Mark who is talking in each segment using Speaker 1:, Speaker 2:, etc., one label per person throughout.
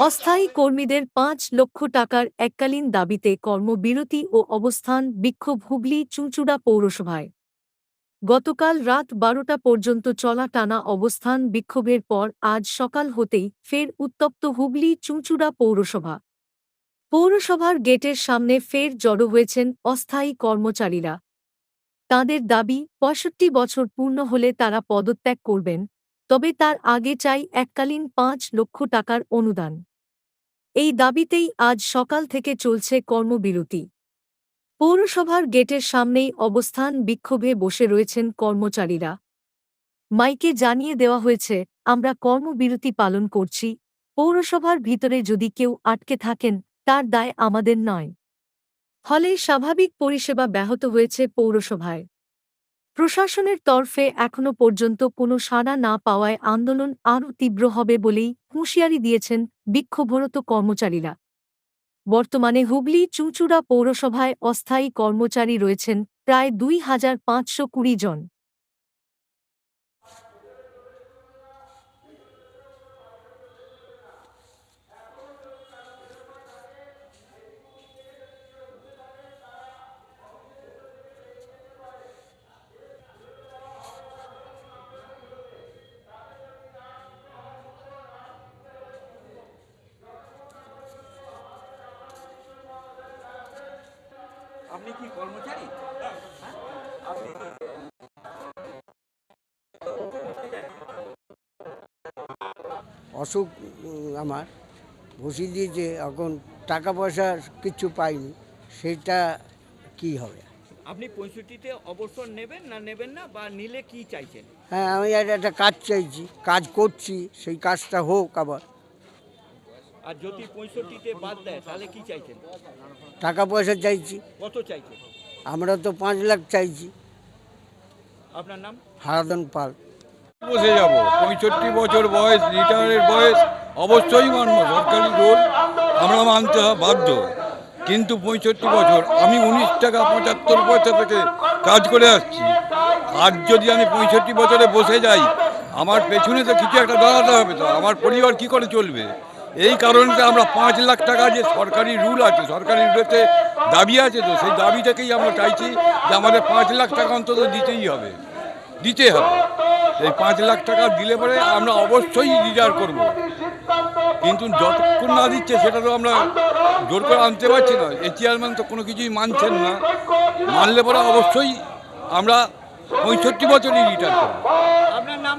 Speaker 1: অস্থায়ী কর্মীদের পাঁচ লক্ষ টাকার এককালীন দাবিতে কর্মবিরতি ও অবস্থান বিক্ষোভ হুগলি চুঁচুড়া পৌরসভায়। গতকাল রাত বারোটা পর্যন্ত চলা টানা অবস্থান বিক্ষোভের পর আজ সকাল হতেই ফের উত্তপ্ত হুগলি চুঁচুড়া পৌরসভা। পৌরসভার গেটের সামনে ফের জড়ো হয়েছেন অস্থায়ী কর্মচারীরা। তাঁদের দাবি, পঁয়ষট্টি বছর পূর্ণ হলে তারা পদত্যাগ করবেন, তবে তার আগে চাই এককালীন পাঁচ লক্ষ টাকার অনুদান। এই দাবিতেই আজ সকাল থেকে চলছে কর্মবিরতি। পৌরসভার গেটের সামনেই অবস্থান বিক্ষোভে বসে রয়েছেন কর্মচারীরা। মাইকে জানিয়ে দেওয়া হয়েছে, আমরা কর্মবিরতি পালন করছি। পৌরসভার ভিতরে যদি কেউ আটকে থাকেন তার দায় আমাদের নয়। ফলে স্বাভাবিক পরিষেবা ব্যাহত হয়েছে পৌরসভায়। প্রশাসনের তরফে এখনও পর্যন্ত কোনো সাড়া না পাওয়ায় আন্দোলন আরও তীব্র হবে বলেই হুঁশিয়ারি দিয়েছেন বিক্ষোভরত কর্মচারীরা। বর্তমানে হুগলি চুঁচুড়া পৌরসভায় অস্থায়ী কর্মচারী রয়েছেন প্রায় দুই হাজার পাঁচশো কুড়ি জন।
Speaker 2: আপনি কি কর্মচারী? হ্যাঁ? আপনি
Speaker 3: অসুখ আমার। বসিয়ে দিয়েছে এখন টাকা পয়সা কিচ্ছু পাইনি। সেটা কি হবে?
Speaker 2: আপনি পঁয়ষট্টিতে অবসর নেবেন না নেবেন না বা নিলে কি চাইছেন?
Speaker 3: হ্যাঁ আমি একটা একটা কাজ চাইছি কাজ করছি সেই কাজটা হোক আবার।
Speaker 2: আর যদি পঁয়ষট্টিতে বাদ দেয় তাহলে কি চাইছেন?
Speaker 3: টাকা পয়সা চাইছি।
Speaker 2: কত চাইছেন?
Speaker 3: আমরা তো পাঁচ লাখ চাইছি।
Speaker 2: আপনার নাম?
Speaker 3: হারাদন পাল।
Speaker 4: বসে যাব। পঁয়ষট্টি বছর বয়স রিটায়ারের বয়স অবশ্যই মানব সরকারি রোল আমরা মানতে হয় বাধ্য। কিন্তু পঁয়ষট্টি বছর আমি উনিশ টাকা পঁচাত্তর পয়সা থেকে কাজ করে আসছি। আর যদি আমি পঁয়ষট্টি বছরে বসে যাই আমার পেছনে তো কিছু একটা দাঁড়াতে হবে তো। আমার পরিবার কি করে চলবে? এই কারণে আমরা পাঁচ লাখ টাকা যে সরকারি রুল আছে সরকারি রুলেতে দাবি আছে তো সেই দাবিটাকেই আমরা চাইছি যে আমাদের পাঁচ লাখ টাকা অন্তত দিতেই হবে দিতে হবে। এই পাঁচ লাখ টাকা দিলে পরে আমরা অবশ্যই রিটায়ার করব। কিন্তু যতক্ষণ না দিচ্ছে সেটা তো আমরা জোর করে আনতে পারছি না এই চেয়ারম্যান তো কোনো কিছুই মানছেন না। মানলে পরে অবশ্যই আমরা পঁয়ষট্টি বছরই রিটার্ন করব।
Speaker 2: আপনার নাম?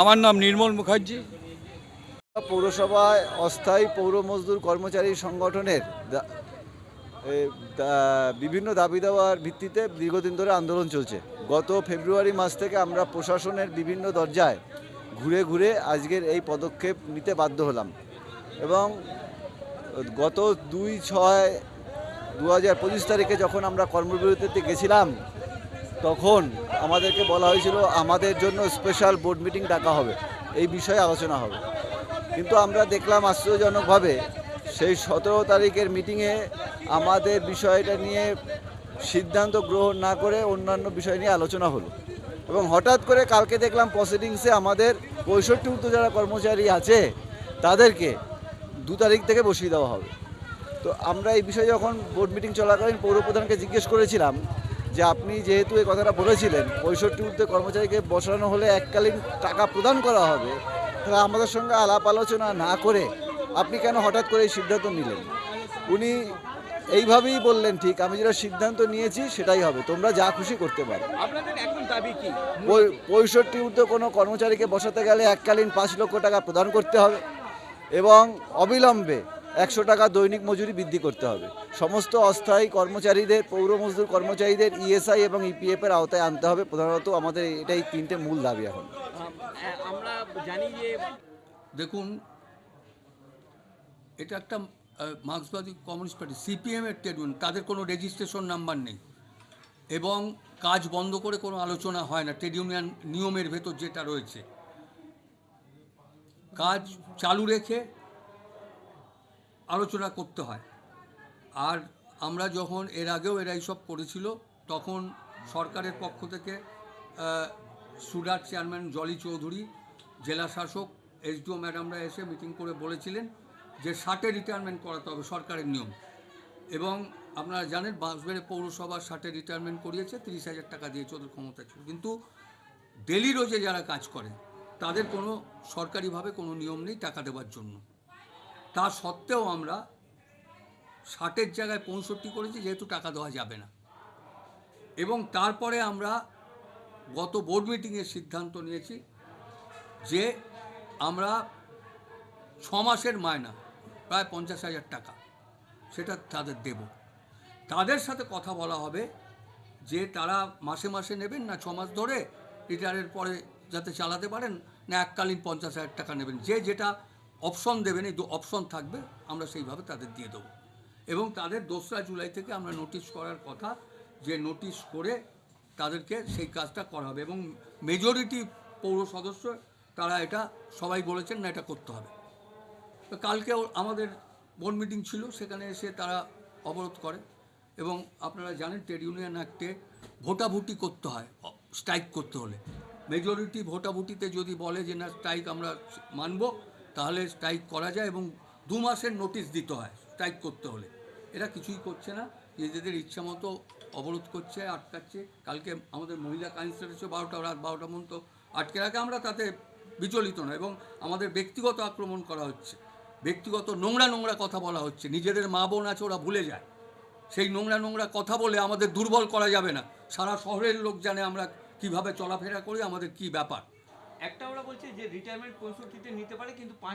Speaker 4: আমার নাম নির্মল মুখার্জি।
Speaker 5: পৌরসভায় অস্থায়ী পৌর মজদুর কর্মচারী সংগঠনের বিভিন্ন দাবি দেওয়ার ভিত্তিতে দীর্ঘদিন ধরে আন্দোলন চলছে। গত ফেব্রুয়ারি মাস থেকে আমরা প্রশাসনের বিভিন্ন দরজায় ঘুরে ঘুরে আজকের এই পদক্ষেপ নিতে বাধ্য হলাম এবং গত দুই ছয় দু হাজার পঁচিশ তারিখে যখন আমরা কর্মবিরতিতে গেছিলাম, তখন আমাদেরকে বলা হয়েছিল, আমাদের জন্য স্পেশাল বোর্ড মিটিং ডাকা হবে। এই বিষয়ে আলোচনা হবে। কিন্তু আমরা দেখলাম আশ্চর্যজনকভাবে সেই সতেরো তারিখের মিটিংয়ে আমাদের বিষয়টা নিয়ে সিদ্ধান্ত গ্রহণ না করে অন্যান্য বিষয় নিয়ে আলোচনা হলো। এবং হঠাৎ করে কালকে দেখলাম প্রসিডিংসে আমাদের পঁয়ষট্টি ঊর্ধ্ব যারা কর্মচারী আছে, তাদেরকে দু তারিখ থেকে বসিয়ে দেওয়া হবে। তো আমরা এই বিষয়ে যখন বোর্ড মিটিং চলাকালীন পৌরপ্রধানকে জিজ্ঞেস করেছিলাম যে আপনি যেহেতু এই কথাটা বলেছিলেন, পঁয়ষট্টি ঊর্ধ্বে কর্মচারীকে বসানো হলে এককালীন টাকা প্রদান করা হবে তাহলে আমাদের সঙ্গে আলাপ আলোচনা না করে আপনি কেন হঠাৎ করে এই সিদ্ধান্ত নিলেন? উনি এইভাবেই বললেন ঠিক আমি যেটা সিদ্ধান্ত নিয়েছি সেটাই হবে তোমরা যা খুশি করতে পারো।
Speaker 2: আপনাদের এখন দাবি কি?
Speaker 5: পঁয়- পঁয়ষট্টি ঊর্ধ্ব কোনো কর্মচারীকে বসাতে গেলে এককালীন পাঁচ লক্ষ টাকা প্রদান করতে হবে এবং অবিলম্বে একশো টাকা দৈনিক মজুরি বৃদ্ধি করতে হবে। সমস্ত অস্থায়ী কর্মচারীদের পৌর মজদুর কর্মচারীদের ইএসআই এবং ইপিএফ এর আওতায় আনতে হবে। প্রধানত আমাদের এটাই তিনটে মূল দাবি এখন।
Speaker 2: আমরা জানি যে
Speaker 6: দেখুন, এটা একটা মার্ক্সবাদী কমিউনিস্ট পার্টি সিপিএমের ট্রেড ইউনিয়ন তাদের কোনো রেজিস্ট্রেশন নাম্বার নেই। এবং কাজ বন্ধ করে কোনো আলোচনা হয় না, ট্রেড ইউনিয়ন নিয়মের ভেতর যেটা রয়েছে। কাজ চালু রেখে আলোচনা করতে হয়। আর আমরা যখন এর আগেও এরা এইসব করেছিল, তখন সরকারের পক্ষ থেকে সুডার চেয়ারম্যান জলি চৌধুরী, জেলা শাসক এসডিও ম্যাডামরা এসে মিটিং করে বলেছিলেন যে ষাটে রিটায়ারমেন্ট করাতে হবে সরকারের নিয়ম। এবং আপনারা জানেন বাঁশবেড়ে পৌরসভা ষাটে রিটায়ারমেন্ট করিয়েছে, তিরিশ হাজার টাকা দিয়েছে ওদের ক্ষমতা ছিল। কিন্তু ডেলি রোজে যারা কাজ করে, তাদের কোনো সরকারিভাবে কোনো নিয়ম নেই টাকা দেওয়ার জন্য। তা সত্ত্বেও আমরা ষাটের জায়গায় পঁয়ষট্টি করেছি, যেহেতু টাকা দেওয়া যাবে না। এবং তারপরে আমরা গত বোর্ড মিটিংয়ের সিদ্ধান্ত নিয়েছি যে আমরা ছ মাসের মায়না, প্রায় পঞ্চাশ হাজার টাকা সেটা তাদের দেব। তাদের সাথে কথা বলা হবে যে তারা মাসে মাসে নেবেন না, ছ মাস ধরে রিটায়ারের পরে যাতে চালাতে পারেন, না এককালীন পঞ্চাশ হাজার টাকা নেবেন। যে যেটা অপশন দেবেন, এই অপশন থাকবে, আমরা সেইভাবে তাদের দিয়ে দেবো। এবং তাদের দোসরা জুলাই থেকে আমরা নোটিশ করার কথা, যে নোটিশ করে তাদেরকে সেই কাজটা করা হবে এবং মেজরিটি পৌর সদস্য, তারা এটা সবাই বলেছেন না এটা করতে হবে। তো কালকেও আমাদের বোর্ড মিটিং ছিল, সেখানে এসে তারা অবরোধ করে এবং আপনারা জানেন ট্রেড ইউনিয়ন অ্যাক্টে ভোটাভুটি করতে হয় স্ট্রাইক করতে হলে। মেজরিটি ভোটাভুটিতে যদি বলে যে না স্ট্রাইক আমরা মানব, তাহলে স্ট্রাইক করা যায় এবং দু মাসের নোটিশ দিতে হয় স্ট্রাইক করতে হলে। এরা কিছুই করছে না, নিজেদের ইচ্ছা মতো অবরোধ করছে, আটকাচ্ছে। কালকে আমাদের মহিলা কাউন্সিলর এসে বারোটা, রাত বারোটা পর্যন্ত আটকে রাখে। আমরা তাতে বিচলিত না এবং আমাদের ব্যক্তিগত আক্রমণ করা হচ্ছে। ব্যক্তিগত নোংরা নোংরা কথা বলা হচ্ছে। নিজেদের মা বোন আছে, ওরা ভুলে যায়। সেই নোংরা নোংরা কথা বলে আমাদের দুর্বল করা যাবে না। সারা শহরের লোক জানে আমরা কীভাবে চলাফেরা করি, আমাদের কি ব্যাপার।
Speaker 2: একটা ওরা বলছে যে রিটায়ারমেন্ট পঁয়ষট্টিতে নিতে পারে, কিন্তু পাঁচ